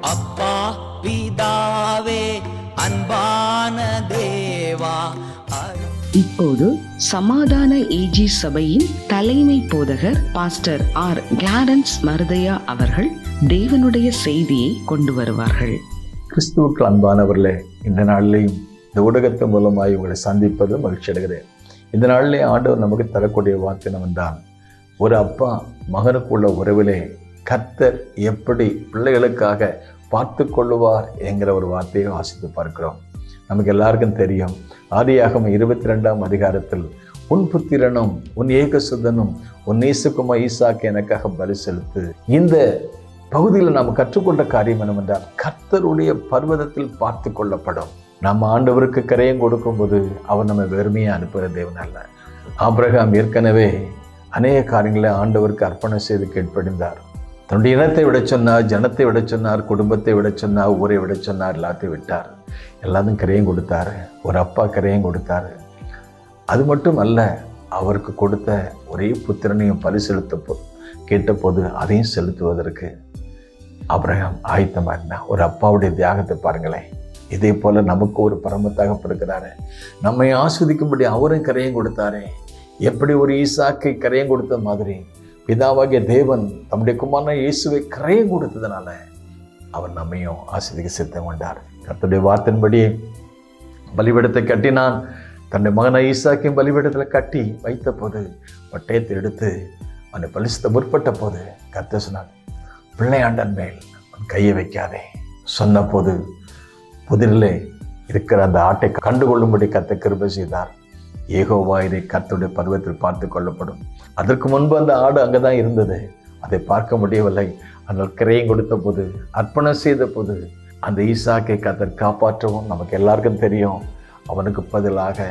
அப்பா பிதாவே அன்பான தேவா இப்போது சமாதான ஏஜி சபையின் தலைமை போதகர் பாஸ்டர் ஆர் கிளாரன்ஸ் மருதையா அவர்கள் தேவனுடைய செய்தியை கொண்டு வருவார்கள். கிறிஸ்துவுக்கு அன்பானவர்களே இந்த நாளிலேயும் இந்த ஊடகத்தின் மூலமாய் உங்களை சந்திப்பது மகிழ்ச்சி அடைகிறேன். இந்த நாளிலே ஆண்டவர் நமக்கு தரக்கூடிய வார்த்தை என்னவென்றால் ஒரு அப்பா மகனுக்குள்ள உறவிலே கர்த்தர் எப்படி பிள்ளைகளுக்காக பார்த்து கொள்ளுவார் என்கிற ஒரு வார்த்தையை வாசித்து பார்க்கிறோம். நமக்கு எல்லாருக்கும் தெரியும். ஆதியாகம இருபத்தி ரெண்டாம் அதிகாரத்தில் உன் புத்திரனும் உன் ஏகசுதனும் உன் நேசுக்குமா ஈசாக்கு எனக்காக பலி செலுத்து. இந்த பகுதியில் நாம் கற்றுக்கொண்ட காரியம் என்னவென்றால் கர்த்தருடைய பர்வதத்தில் பார்த்து கொள்ளப்படும். நம்ம ஆண்டவருக்கு கரையம் கொடுக்கும்போது அவர் நம்ம வெறுமையாக அனுப்புகிற தேவன் அல்ல. ஆபிரகாம் ஏற்கனவே அநேக காரியங்களை ஆண்டவருக்கு அர்ப்பணம் செய்து கேட்படிந்தார். தன்னுடைய இனத்தை விட சொன்னார் ஜனத்தை விட சொன்னார் குடும்பத்தை விட சொன்னார் ஊரை விட சொன்னார் எல்லாத்தையும் விட்டார். எல்லாத்தையும் கரையும் கொடுத்தாரு. ஒரு அப்பா கரையும் கொடுத்தாரு. அது மட்டும் அல்ல அவருக்கு கொடுத்த ஒரே புத்திரனையும் பரிசெலுத்த போ கேட்டபோது அதையும் செலுத்துவதற்கு அப்ரஹாம் ஆயத்தமாக இருந்தான் ஒரு அப்பாவுடைய தியாகத்தை பாருங்களேன். இதே போல் நமக்கு ஒரு பரம தகப்பு இருக்கிறாரு நம்மை ஆஸ்வதிக்கும்படி அவரும் கரையும் கொடுத்தாரே. எப்படி ஒரு ஈசாக்கை கரையும் கொடுத்த மாதிரி பிதாவாகிய தேவன் தம்முடைய குமாரன இயேசுவை கரையும் கொடுத்ததுனால அவர் நம்மையும் ஆசிரியர் சித்தம் கொண்டார். கர்த்தருடைய வார்த்தையின்படி பலிபீடத்தை கட்டினான். தன்னுடைய மகனை ஈசாக்கையும் பலிபீடத்தில் கட்டி வைத்த போது பட்டயத்தை எடுத்து அவனை பலிசுத்த முற்பட்ட போது கத்த சொன்னான் பிள்ளையாண்டன் மேல் உன் கையை வைக்காதே. சொன்ன போது புதிரிலே இருக்கிற அந்த ஆட்டை கண்டுகொள்ளும்படி கத்த கிருபை செய்தார். ஏகோவா இதை கத்துடைய பருவத்தில் பார்த்து கொள்ளப்படும். அதற்கு முன்பு அந்த ஆடு அங்கே தான் இருந்தது. அதை பார்க்க முடியவில்லை. ஆனால் கிரையும் கொடுத்த போது அர்ப்பணம் செய்த போது அந்த ஈசாக்கை கத்தர் காப்பாற்றவும் நமக்கு எல்லாருக்கும் தெரியும். அவனுக்கு பதிலாக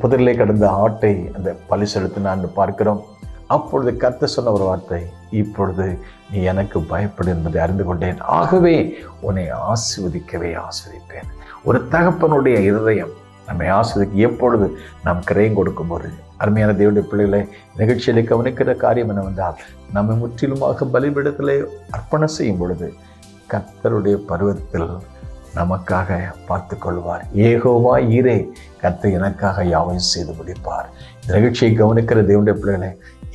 புதிரிலே கடந்த ஆட்டை அந்த பழி செலுத்தினான்னு பார்க்கிறோம். அப்பொழுது கத்த சொன்ன ஒரு வார்த்தை இப்பொழுது நீ எனக்கு பயப்படு என்பதை அறிந்து கொண்டேன். ஆகவே உன்னை ஆசிர்வதிக்கவே ஆசிரிப்பேன் ஒரு தகப்பனுடைய இருதயம் நம்மை ஆசிரியருக்கு எப்பொழுது நாம் கிரயம் கொடுக்கும்போது? அருமையான தேவனுடைய பிள்ளைகளை நிகழ்ச்சியிலே கவனிக்கிற காரியம் என்னவென்றால் நம்மை முற்றிலுமாக பலிபீடத்திலே அர்ப்பணம் செய்யும் பொழுது கர்த்தருடைய பருவத்தில் நமக்காக பார்த்து கொள்வார். ஏகோவா ஈரே கத்தை எனக்காக யாவையும் செய்து முடிப்பார். இந்த நிகழ்ச்சியை கவனிக்கிற தேவனுடைய பிள்ளைகளை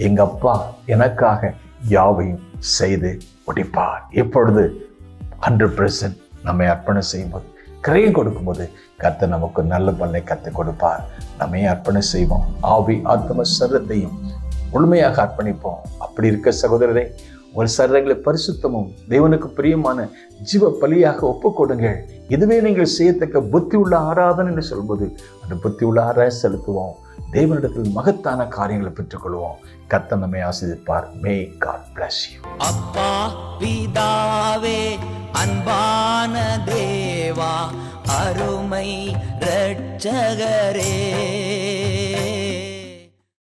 எங்கள் அப்பா எனக்காக யாவையும் செய்து முடிப்பார். இப்பொழுது ஹண்ட்ரட் பர்சன்ட் நம்மை அர்ப்பணம் செய்யும்போது கிரையம் கொடுக்கும்போது கத்தை நமக்கு நல்ல பலனை கற்றுக் கொடுப்பார். நம்மையும் அர்ப்பணம் செய்வோம். ஆவி ஆத்ம சரத்தையும் முழுமையாக அர்ப்பணிப்போம். அப்படி இருக்க சகோதரரை உங்கள் சரங்களை பரிசுத்தமும் தேவனுக்கு பிரியமான ஜீவ பலியாக ஒப்பு கொடுங்கள் இதுவே நீங்கள் செய்யத்தக்க புத்தி உள்ள ஆராதனை என்று சொல்லும்போது அந்த புத்தி உள்ள ஆராய செலுத்துவோம். தேவனிடத்தில் மகத்தான காரியங்களை பெற்றுக்கொள்வோம். கத்த நம்மை ஆசிரிப்பார் மே காட் பிளஸ் யூ அப்பா பிதாவே அன்பான தேவ தேவா அருமை ரட்சகரே.